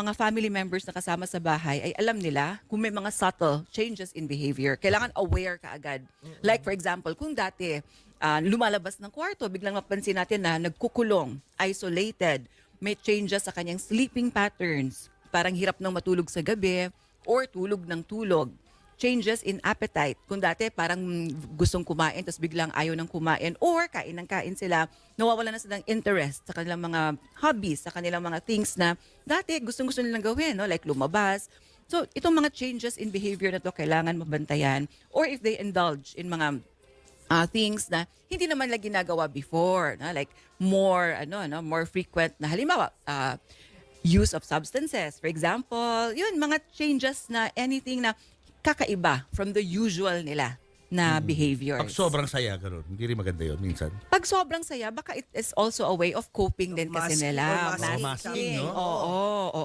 mga family members na kasama sa bahay ay alam nila kung may mga subtle changes in behavior. Kailangan aware ka agad. Like for example, kung dati ah, lumalabas ng kwarto, biglang mapansin natin na nagkukulong, isolated, may changes sa kanyang sleeping patterns, parang hirap nang matulog sa gabi or tulog ng tulog changes in appetite. Kung dati parang gustong kumain tapos biglang ayaw ng kumain or kain ng kain sila, nawawala na silang interest sa kanilang mga hobbies, sa kanilang mga things na dati gustong-gusto nilang gawin, no? like lumabas. So, itong mga changes in behavior na to kailangan mabantayan or if they indulge in mga uh, things na hindi naman lang ginagawa before, na like more ano no, more frequent na halimbawa uh, use of substances. For example, yun mga changes na anything na kakaiba from the usual nila na behaviors. Pag sobrang saya, ganun. Hindi rin maganda yun minsan. Pag sobrang saya, baka it is also a way of coping din kasi Masking nila. or masking. Oh, masking, no? Oo, oo, oo.